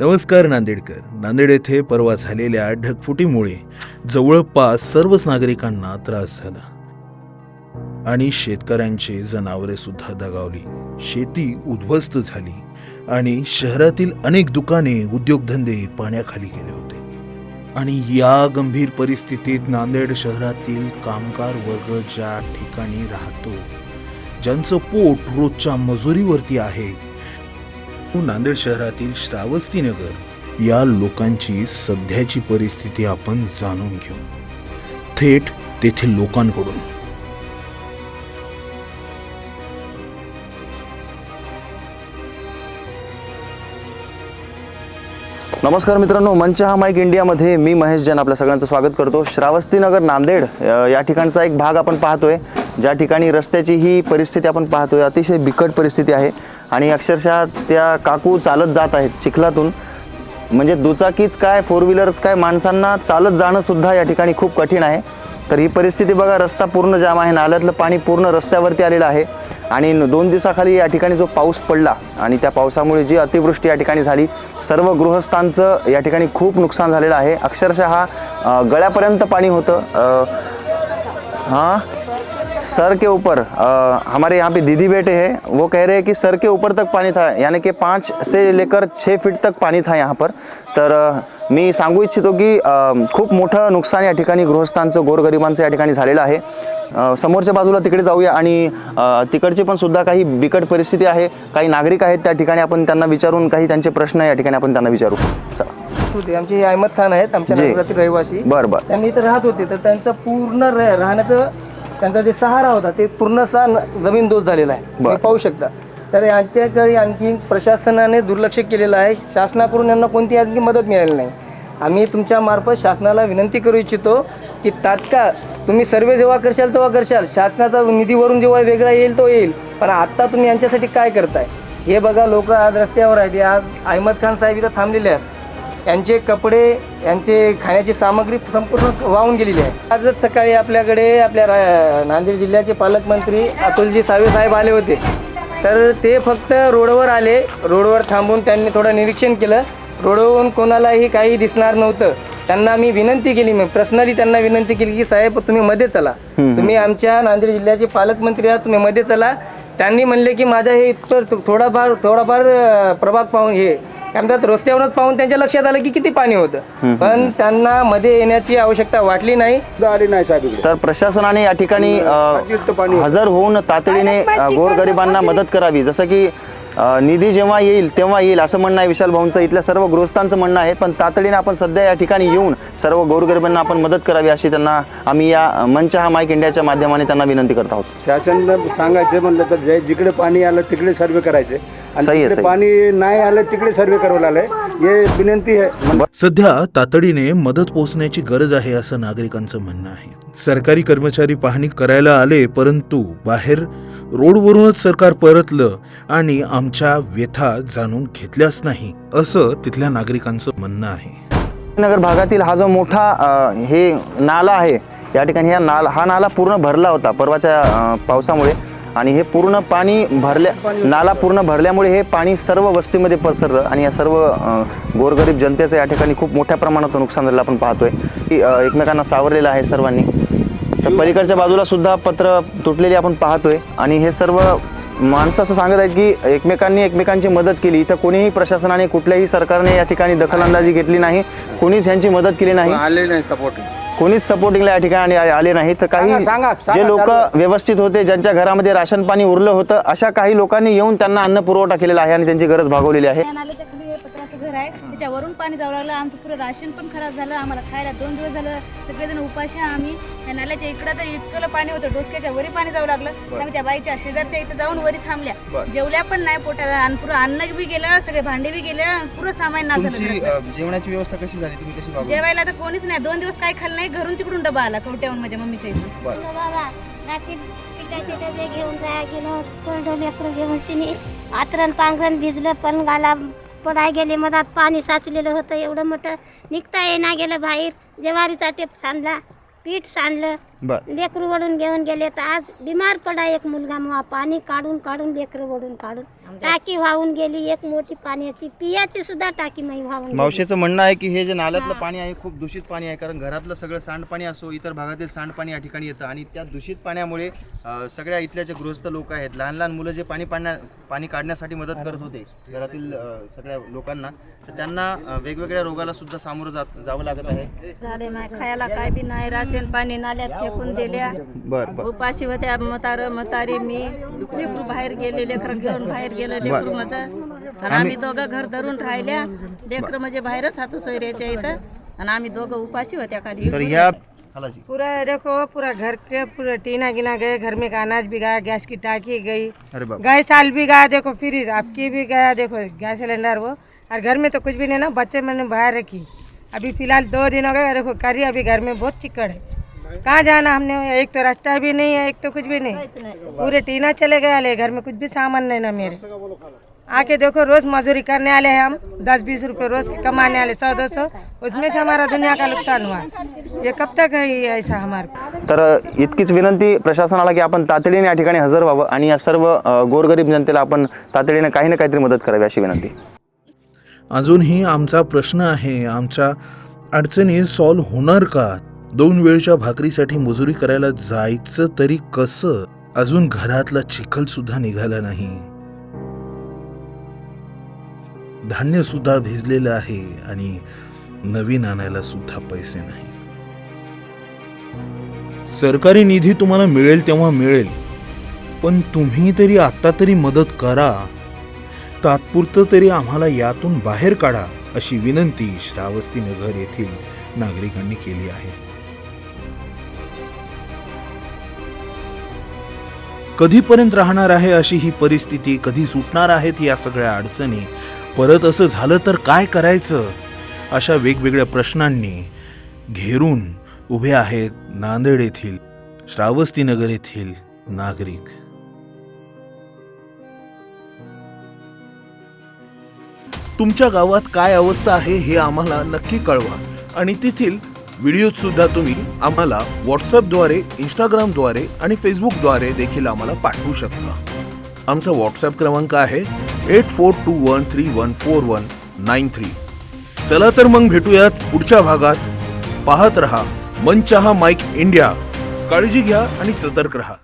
नमस्कार नांदेडकर. नांदेड येथे परवा झालेल्या ढगफुटीमुळे जवळपास सर्वच नागरिकांना त्रास झाला. आणि शेतकऱ्यांची जनावरे सुद्धा दगावली. शेती उद्ध्वस्त झाली आणि शहरातील अनेक दुकाने उद्योगधंदे पाण्याखाली गेले होते. आणि या गंभीर परिस्थितीत नांदेड शहरातील कामगार वर्ग ज्या ठिकाणी राहतो ज्यांचं पोट रोजच्या मजुरीवरती आहे. नांदेड शहरातील श्रावस्तीनगर या लोकांची सध्याची परिस्थिती आपण जाणून घेऊ. थेट तेथील लोकांकडून. नमस्कार मित्रांनो मंच हा माईक इंडियामध्ये. मी महेश जैन आपल्या सगळ्यांचं स्वागत करतो. श्रावस्तीनगर नांदेड या ठिकाणचा एक भाग आपण पाहतोय. ज्या ठिकाणी रस्त्याची ही परिस्थिती आपण पाहतोय अतिशय बिकट परिस्थिती आहे आणि अक्षरशः त्या काकू चालत जात आहेत चिखलातून. म्हणजे दुचाकीच काय फोर व्हीलर्स काय माणसांना चालत जाणंसुद्धा या ठिकाणी खूप कठीण आहे. तर ही परिस्थिती बघा रस्ता पूर्ण जाम आहे नाल्यातलं पाणी पूर्ण रस्त्यावरती आलेलं आहे. आणि दोन दिवसाखाली या ठिकाणी जो पाऊस पडला आणि त्या पावसामुळे जी अतिवृष्टी या ठिकाणी झाली सर्व गृहस्थांचं या ठिकाणी खूप नुकसान झालेलं आहे. अक्षरशः गळ्यापर्यंत पाणी होतं. हां? सर के ऊपर हमारे यहाँ पे दीदी बेटे हैं। वो कह रहे हैं कि सर के ऊपर तक पानी था यानी कि पाँच से लेकर छः फीट तक पाणी था यहाँ पर। तर मी सांगू इच्छितो की खूप मोठं नुकसान या ठिकाणी गृहस्थांचं गोरगरिबांचं या ठिकाणी झालेलं आहे. समोरच्या बाजूला तिकडे जाऊया आणि तिकडची पण सुद्धा काही बिकट परिस्थिती आहे. काही नागरिक आहेत त्या ठिकाणी आपण त्यांना विचारून काही त्यांचे प्रश्न या ठिकाणी आपण त्यांना विचारू. चला. आमचे हे अहमद खान आहेत आमच्या रहिवासी. बरं बरं. त्यांनी इथं राहत होते तर त्यांचं पूर्ण राहण्याचं त्यांचा जे सहारा होता ते पूर्णसा न- जमीन दोष झालेला आहे. बरं. पाहू शकता. तर यांच्याकडे आणखी प्रशासनाने दुर्लक्ष केलेलं आहे. शासनाकडून यांना कोणती आणखी मदत मिळाली नाही. आम्ही तुमच्या मार्फत शासनाला विनंती करू इच्छितो की तात्काळ तुम्ही सर्वे जेव्हा करशाल तेव्हा करशाल. शासनाचा निधीवरून जेव्हा वेगळा येईल तो येईल. पण आत्ता तुम्ही यांच्यासाठी काय करताय? हे बघा लोक आज रस्त्यावर आहेत. आज अहमद खान साहेब इथं थांबलेले आहेत. यांचे कपडे यांचे खाण्याची सामग्री संपूर्ण वाहून गेलेली आहे. आजच सकाळी आपल्याकडे आपल्या रा- नांदेड जिल्ह्याचे पालकमंत्री अतुलजी सावे साहेब आले होते. तर ते फक्त रोडवर आले रोडवर थांबून त्यांनी थोडं निरीक्षण केलं. रोडवरून कोणालाही काही दिसणार नव्हतं. त्यांना मी विनंती केली मी पर्सनली त्यांना विनंती केली की साहेब तुम्ही मध्ये चला. तुम्ही आमच्या नांदेड जिल्ह्याचे पालकमंत्री आहात तुम्ही मध्ये चला. त्यांनी म्हणले की माझा हे इतर थोडाफार थोडाफार प्रभाग पाहून हे काय म्हणतात रस्त्यावरच पाहून त्यांच्या लक्षात आलं की किती पाणी होतं. पण त्यांना मध्ये येण्याची आवश्यकता वाटली नाही. आली नाही साहेब इकडे. तर प्रशासनाने या ठिकाणी अ, हजर होऊन तातडीने अ, गोरगरिबांना मदत करावी. जसं की अ, निधी जेव्हा येईल तेव्हा येईल असं म्हणणं आहे विशाल भाऊंचं. इथल्या सर्व गृहस्थांचं म्हणणं आहे पण तातडीने आपण सध्या या ठिकाणी येऊन सर्व गोरगरिबांना आपण मदत करावी अशी त्यांना आम्ही या अ, मंच हा माईक इंडियाच्या माध्यमाने त्यांना विनंती करत आहोत. शासन सांगायचं म्हणलं तर जे जिकडे पाणी आलं तिकडे सर्वे करायचे. सही आहे, जिकडे सही. पाणी नाही आलं तिकडे सर्वे करावं लागलंय. हे विनंती आहे. सध्या तातडीने मदत पोहोचण्याची गरज आहे असं नागरिकांचं म्हणणं आहे. सरकारी कर्मचारी पाहणी करायला आले परंतु बाहेर रोडवरूनच सरकार परतलं आणि आमच्या व्यथा जाणून घेतल्याच नाही असं तिथल्या नागरिकांचं म्हणणं आहे. नगर भागातील हा जो मोठा अ, हे नाला आहे या ठिकाणी हा नाला हा नाला पूर्ण भरला होता परवाच्या अ, पावसामुळे. आणि हे पूर्ण पाणी भरल्या नाला पूर्ण भरल्यामुळे हे पाणी सर्व वस्तीमध्ये पसरलं आणि या सर्व गोरगरीब जनतेचं या ठिकाणी खूप मोठ्या प्रमाणात नुकसान झालेलं आपण पाहतोय. की एकमेकांना सावरलेलं आहे सर्वांनी. तर पलीकडच्या बाजूला सुद्धा पत्र तुटलेली आपण पाहतोय आणि हे सर्व माणसं असं सांगत आहेत की एकमेकांनी एकमेकांची मदत केली. इथं कोणीही प्रशासनाने कुठल्याही सरकारने या ठिकाणी दखलंदाजी घेतली नाही. कोणीच यांची मदत केली नाही. आले नाही सपोर्ट कोणीच सपोर्टिंगला या ठिकाणी आले नाही. तर काही सांगा, सांगा, सांगा, जे लोक चालू व्यवस्थित होते ज्यांच्या घरामध्ये राशन पाणी उरलं होतं अशा काही लोकांनी येऊन त्यांना अन्न पुरवठा केलेला आहे आणि त्यांची गरज भागवलेली आहे या नाल्याच्या खाली हे पत्र्याचं घर आहे. त्याच्यावरून पाणी जाऊ लागलं. आमचं पुरं राशन पण खराब झालं. आम्हाला खायला दोन दिवस झालं. सगळेजण उपाशी आहे आम्ही. या नाल्याच्या इकडं तर इतकं पाणी होतं. डोसक्याच्या वरी पाणी जाऊ लागलं. आम्ही त्या बाईच्या शेजारच्या इथं जाऊन वरी थांबल्या. जेवल्या पण नाही पोटाला. आणि पुरं अन्न बी गेलं. सगळे भांडे बी गेले. पुरं सामान नाश झालं. जेवणाची व्यवस्था कशी झाली? तुम्ही कशी जेवायला तर कोणीच नाही. दोन दिवस काही खाल्लं नाही. घरून तिकडून डबा आला कवट्याहून माझ्या मम्मीच्या इथून. डबे घेऊन जाया गेलो. कोरडं लेकरं घेऊन शिनी. आतरण पांघरण भिजलं पण गाला पडाय गेले मधात पाणी साचलेलं होतं एवढं मोठं. निघता येईना गेलं बाहेर. ज्वारीचा टेप सांडला पीठ सांडलं. लेकरू वडून घेऊन गेले. तर आज बिमार पडा एक मुलगा मग पाणी काढून काढून लेकरं वडून काढून. टाकी वाहून गेली एक मोठी पाण्याची पियाची सुद्धा टाकी मग वाहून गेली. मावशीचं म्हणणं आहे की हे जे नाल्यातलं पाणी आहे खूप दूषित पाणी आहे कारण घरातलं सगळं सांडपाणी असो इतर भागातील सांडपाणी या ठिकाणी येतं. आणि त्या दूषित पाण्यामुळे अ, सगळ्या इथल्या जे गृहस्थ लोक आहेत लहान लहान मुलं जे पाणी पाडण्या पाणी काढण्यासाठी मदत करत होते घरातील अ, सगळ्या लोकांना तर त्यांना अ, वेगवेगळ्या रोगाला सुद्धा सामोरं जात जावं लागत आहे. झाले नाही खायला काय बी नाही राशन पाणी नाल्यात फेकून दिल्या. बर बर. उपाशी होत्या मतार मतारी मी लेकरू बाहेर गेले लेकर घेऊन बाहेर गेलं लेकरू माझं. आणि आम्ही दोघं घर धरून राहिल्या. लेकर म्हणजे बाहेरच हात सोयऱ्याच्या इथं. आणि आम्ही दोघं उपाशी होत्या खाली. तर पूरा देखो पूरा घर के पूरा टीना गिना गए घर में का अनाज भी गया गैस की टाकी गई। गए साल भी गया देखो फ्रिज आपकी भी गया देखो गैस सिलेंडर वो। और घर में तो कुछ भी नहीं ना बच्चे मैंने बाहर रखी। अभी फिलहाल दो दिन हो गए देखो करी अभी घर में बहुत चिकड़ है। कहाँ जाना हमने? एक तो रास्ता भी नहीं है एक तो कुछ भी नहीं। पूरे टीना चले गए ले घर में कुछ भी सामान नहीं ना मेरे। आके देखो रोज मजदूरी करने वाले हैं हम। दस बीस रुपए रोज के कमाने वाले सौ दो सौ। उसमें से हमारा दुनिया का नुकसान हुआ। ये कब तक है ये ऐसा हमारे? तर इतकीच विनंती प्रशासनाला की आपण तातडीने या ठिकाणी हजर व्हावं आणि या सर्व अ, गोरगरीब जनतेला आपण तातडीने काही ना काहीतरी मदत करावी अशी विनंती. अजूनही आमचा प्रश्न आहे आमच्या अडचणी सॉल्व्ह होणार का? दोन वेळच्या भाकरीसाठी मजुरी करायला जायचं तरी कसं? अजून घरातला चिखल सुद्धा निघाला नाही. धान्य सुद्धा भिजलेलं आहे आणि नवीन आणायला सुद्धा पैसे नाही. सरकारी निधी तुम्हाला मिळेल तेव्हा मिळेल. पण तुम्ही तरी आता तरी मदत करा. तात्पुरतं तरी आम्हाला यातून बाहेर काढा अशी विनंती श्रावस्ती नगर येथील नागरिकांनी केली आहे. कधीपर्यंत राहणार आहे अशी ही परिस्थिती कधी सुटणार आहेत या सगळ्या अडचणी? परत असं झालं तर काय करायचं? अशा वेगवेगळ्या प्रश्नांनी घेरून उभे आहेत नांदेड येथील श्रावस्तीनगर येथील नागरिक. तुमच्या गावात काय अवस्था आहे हे आम्हाला नक्की कळवा. आणि तेथील व्हिडिओ सुद्धा तुम्ही आम्हाला व्हॉट्सअपद्वारे इंस्टाग्रामद्वारे आणि फेसबुकद्वारे देखील आम्हाला पाठवू शकता. आमचा व्हॉट्सअप क्रमांक आहे eight four two one three one four one nine three. चला तर मग भेटूयात पुढच्या भागात. पाहत रहा मनचाहा माईक इंडिया. काळजी घ्या आणि सतर्क रहा.